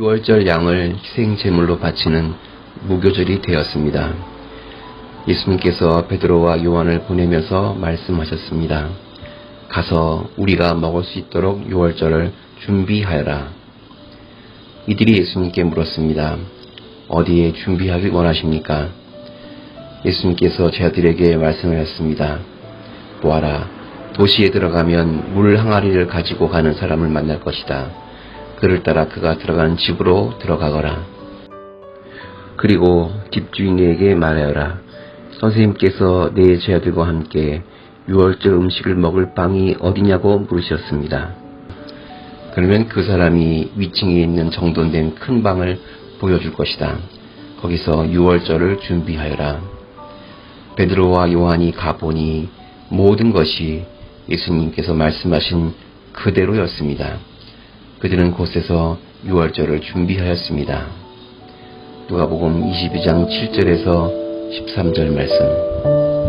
유월절 양을 희생 제물로 바치는 무교절이 되었습니다. 예수님께서 베드로와 요한을 보내면서 말씀하셨습니다. 가서 우리가 먹을 수 있도록 유월절을 준비하여라. 이들이 예수님께 물었습니다. 어디에 준비하길 원하십니까? 예수님께서 제자들에게 말씀하셨습니다. 보아라, 도시에 들어가면 물 항아리를 가지고 가는 사람을 만날 것이다. 그를 따라 그가 들어가는 집으로 들어가거라. 그리고 집주인에게 말하여라. 선생님께서 내 제자들과 함께 유월절 음식을 먹을 방이 어디냐고 물으셨습니다. 그러면 그 사람이 위층에 있는 정돈된 큰 방을 보여줄 것이다. 거기서 유월절을 준비하여라. 베드로와 요한이 가보니 모든 것이 예수님께서 말씀하신 그대로였습니다. 그들은 곳에서 유월절을 준비하였습니다. 누가복음 22장 7절에서 13절 말씀.